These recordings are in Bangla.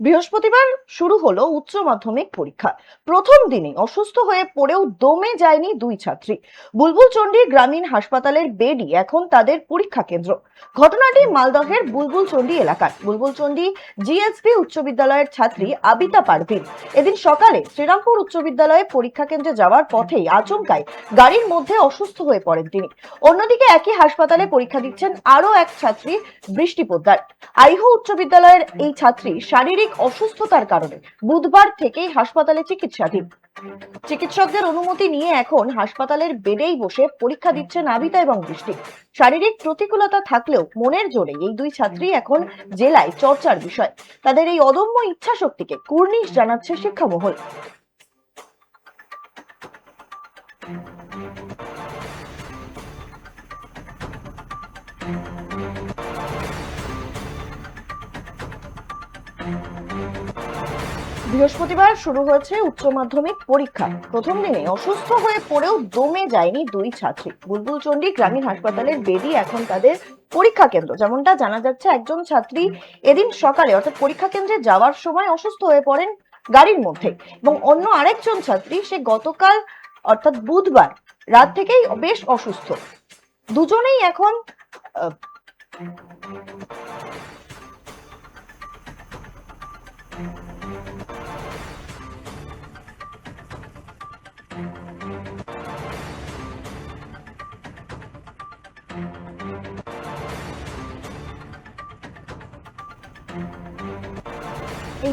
বৃহস্পতিবার শুরু হলো উচ্চ মাধ্যমিক পরীক্ষা। প্রথম দিনে অসুস্থ হয়ে পড়েও দমে যায়নি দুই ছাত্রী। বুলবুল চণ্ডী গ্রামীণ হাসপাতালের বেডই এখন তাদের পরীক্ষা কেন্দ্র। ঘটনাটি মালদহের বুলবুল চণ্ডী এলাকার। বুলবুল চণ্ডী জিএসপি উচ্চ বিদ্যালয়ের ছাত্রী আবিতা পারভিন এদিন সকালে শ্রীরামপুর উচ্চ বিদ্যালয়ে পরীক্ষা কেন্দ্রে যাওয়ার পথেই আচমকায় গাড়ির মধ্যে অসুস্থ হয়ে পড়েন তিনি। অন্যদিকে একই হাসপাতালে পরীক্ষা দিচ্ছেন আরও এক ছাত্রী বৃষ্টি পোদ্দার আইহো উচ্চ বিদ্যালয়ের এই ছাত্রী শারীরিক অসুস্থতার কারণে বুধবার থেকেই হাসপাতালে চিকিৎসাধীন। চিকিৎসকদের অনুমতি নিয়ে এখন হাসপাতালের বেডেই বসে পরীক্ষা দিচ্ছে আবিতা এবং বৃষ্টি। শারীরিক প্রতিকূলতা থাকলেও মনের জোরে এই দুই ছাত্রী এখন জেলায় চর্চার বিষয়। তাদের এই অদম্য ইচ্ছা শক্তিকে কুর্নিশ জানাচ্ছে শিক্ষামহল। বৃহস্পতিবার শুরু হয়েছে উচ্চ মাধ্যমিক পরীক্ষা। প্রথম দিনে অসুস্থ হয়ে পড়েও দমে যায়নি দুই ছাত্রী। বুলবুল চণ্ডী গ্রামীণ হাসপাতালের বেদি এখন তাদের পরীক্ষা কেন্দ্র। যেমনটা জানা যাচ্ছে একজন ছাত্রী এদিন সকালে অর্থাৎ পরীক্ষা কেন্দ্রে যাওয়ার সময় অসুস্থ হয়ে পড়েন গাড়ির মধ্যে এবং অন্য আরেকজন ছাত্রী সে গতকাল অর্থাৎ বুধবার রাত থেকেই বেশ অসুস্থ। দুজনেই এখন আহ, এই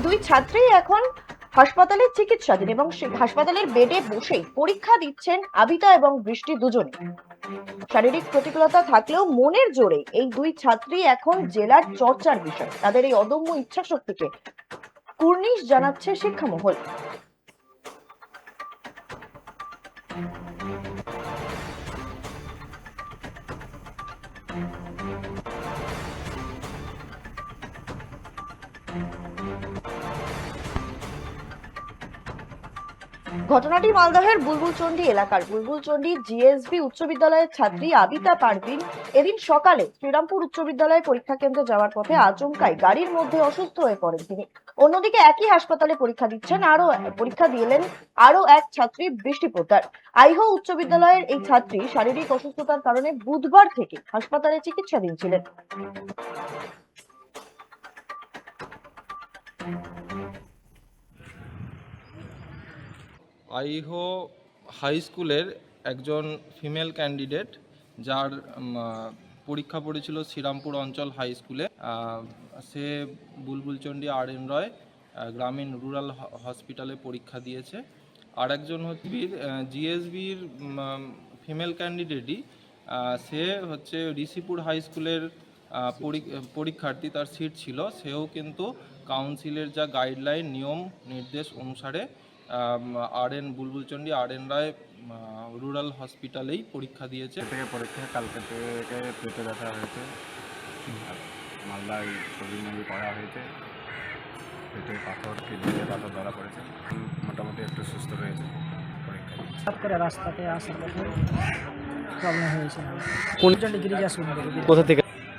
দুই ছাত্রী এখন হাসপাতালে চিকিৎসাধীন এবং হাসপাতালের বেডে বসেই পরীক্ষা দিচ্ছেন আবিতা এবং বৃষ্টি দুজনে। শারীরিক প্রতিকূলতা থাকলেও মনের জোরে এই দুই ছাত্রী এখন জেলার চর্চার বিষয়। তাদের এই অদম্য ইচ্ছা শক্তিকে কুর্নিশ জানাচ্ছে শিক্ষামহল। ঘটনাটি মালদহের বুলবুলচন্ডী এলাকার। বুলবুলচন্ডী জিএসবি উচ্চ বিদ্যালয়ের ছাত্রী আবিতা পারভিন এদিন সকালে শ্রীরামপুর উচ্চ বিদ্যালয়ের পরীক্ষা কেন্দ্রে যাওয়ার পথে আচমকাই গাড়ির মধ্যে অসুস্থ হয়ে পড়েন তিনি। অন্যদিকে একই হাসপাতালে পরীক্ষা দিচ্ছেন আরও পরীক্ষা দিলেন আরও এক ছাত্রী বৃষ্টি আইহো উচ্চ বিদ্যালয়ের এই ছাত্রী শারীরিক অসুস্থতার কারণে বুধবার থেকে হাসপাতালে চিকিৎসাধীন ছিলেন। আইহো হাই স্কুলের একজন ফিমেল ক্যান্ডিডেট, যার পরীক্ষা পড়েছিল শ্রীরামপুর অঞ্চল হাই স্কুলে। সে বুলবুলচণ্ডী আর এন রয় গ্রামীণ রুরাল হসপিটালে পরীক্ষা দিয়েছে। আর একজন হচ্ছে জিএসবির ফিমেল ক্যান্ডিডেটই সে হচ্ছে ঋষিপুর হাই স্কুলের পরীক্ষার্থী, তার সিট ছিল। সেও কিন্তু কাউন্সিলের যা গাইডলাইন, নিয়ম, নির্দেশ অনুসারে R N Bulbulchandi R N Roy rural হসপিটালেই পরীক্ষা দিয়েছে। থেকে পরীক্ষা কালকে থেকে পেটে ব্যথা হয়েছে। মালদায় নাইন্টিন করা হয়েছে। পেটে পাথর কিডনিতে পাথর ধরা পড়েছে। মোটামুটি একটু সুস্থ পরীক্ষা। দিচ্ছে রাস্তাতে আসার পথে প্রবলেম হয়েছে। কোথা থেকে?